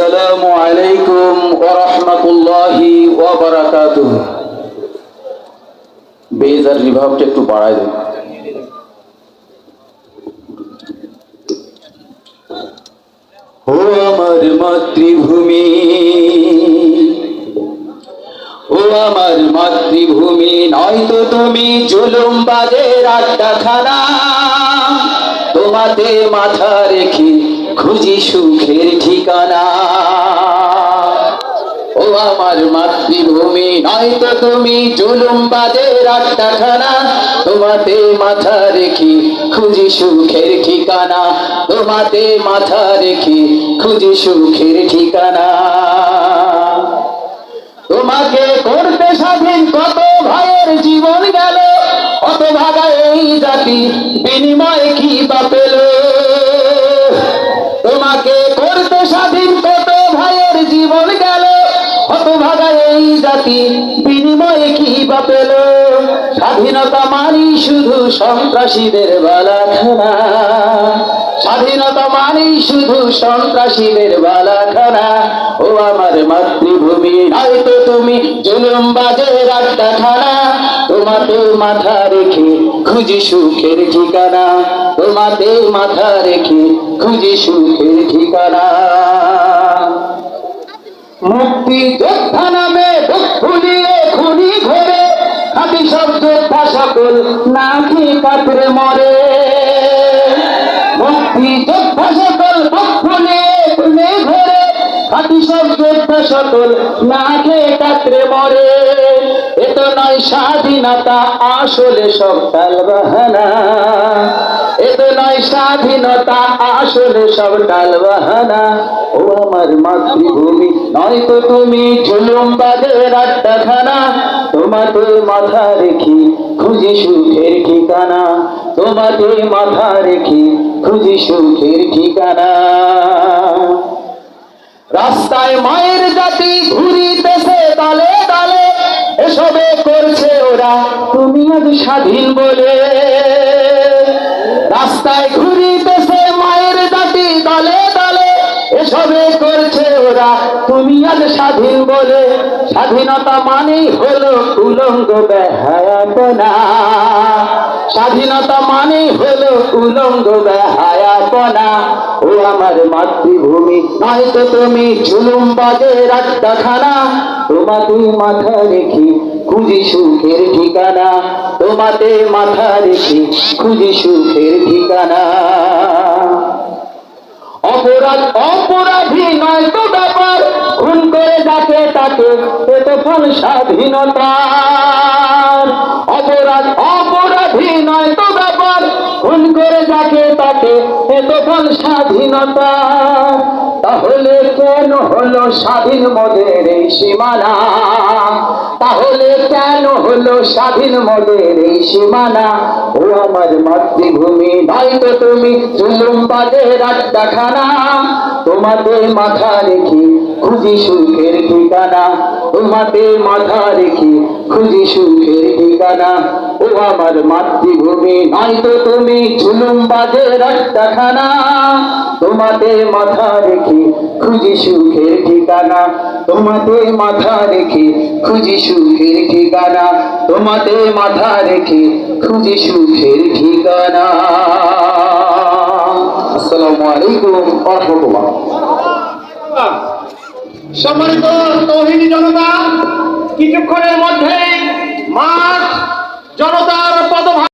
আসসালামু আলাইকুম ওয়া রাহমাতুল্লাহি ওয়া বারাকাতুহু। রিভাবটা একটু বাড়ায় দেন। ও আমার মাতৃভূমি, ও আমার মাতৃভূমি, নয়তো তুমি জুলুম বাজের আড্ডাখানা, তোমাতে মাথা রেখে খুঁজি সুখের ঠিকানা। আমার মাতৃভূমি নয়তো তুমি জুলুম বাজের তোমাতে মাথা রেখে খুঁজি সুখের ঠিকানা। তোমাতে মাথা রেখে খুঁজি সুখের ঠিকানা। তোমাকে করতে স্বাধীন কত ভাইয়ের জীবন গেল? অত ভাগা এই জাতি? বিনিময়ে কি বা জাতি বিনিময়ে কি বা পেল? স্বাধীনতা মানি শুধু সন্ত্রাসীদের বালাখানা। স্বাধীনতা মানি শুধু সন্ত্রাসীদের বালাখানা। ও আমার মাতৃভূমি হয়তো তুমি জুলুম বাজে খানা তোমাতে মাথা রেখে খুঁজি সুখের ঠিকানা। তোমাতে মাথা রেখে খুঁজি সুখের ঠিকানা। মুক্তি যোদ্ধা নামে না খেয়ে কাতরে মরে? মুক্তি যোদ্ধা সকল বুক ফুলিয়ে খুনি ঘরে, খাটি সব যোদ্ধা সকল না খেয়ে মরে? এ তো নয় স্বাধীনতা, আসলে সব টাল বাহানা। এ তো নয় স্বাধীনতা, আসলে সব টাল বাহানা। ও আমার মাতৃভূমি, নয়তো তুমি জুলুম বাজের আড্ডাখানা তোমাতে মাথা রেখে, খুঁজি সুখের ঠিকানা। তোমাতে মাথা রেখে, খুঁজি সুখের ঠিকানা। রাস্তায় মায়ের জাতি ঘুরিতেছে তালে তালে, এসবে করছে ওরা তুমি আজ স্বাধীন বলে। রাস্তায় ঘুরিতেছে মায়ের জাতি দলে দলে এসবে করছে ওরা তুমি আজ স্বাধীন বলে। স্বাধীনতা মানেই হলো উলঙ্গ বেহায়াপনা স্বাধীনতা মানেই হলো উলঙ্গ বেহায়াপনা ও আমার মাতৃভূমি, নয়তো তুমি জুলুম বাজে রাড্ডাখানা তোমাতে মাথা রেখি খুঁজি সুখের ঠিকানা। তোমাতে মাথা রেখে খুঁজি সুখের ঠিকানা। অপরাধ অপরাধী নয় তো ব্যাপার, খুন করে তাকে এ তো ফল স্বাধীনতার অপরাধ অপরাধী নয় তো ব্যাপার। খুন করে যাকে তাকে, এ তো ফল স্বাধীনতা। কেন হলো স্বাধীন মোদের এই সীমানা? তাহলে কেন হলো স্বাধীন মোদের এই সীমানা? ও আমার মাতৃভূমি নয়তো তুমি জুলুম বাজে রাড্ডাখানা তোমাতে মাথা রেখে খুঁজি সুখের ঠিকানা। তোমাতে মাথা রেখে খুঁজি সুখের ঠিকানা। ও আমার মাতৃভূমি, নয়তো তুমি জুলুম বাজে রাড্ডাখানা তোমাতে মাথা রেখে খুঁজি সুখের ঠিকানা। তোমাতে মাথা রেখে খুঁজি সুখের ঠিকানা। তোমাতে মাথা রেখে খুঁজি সুখের ঠিকানা। আসসালামু আলাইকুম ওয়া সম্মানিত তৌহিদি জনতা, কিছুক্ষণের মধ্যে জনতার পদভার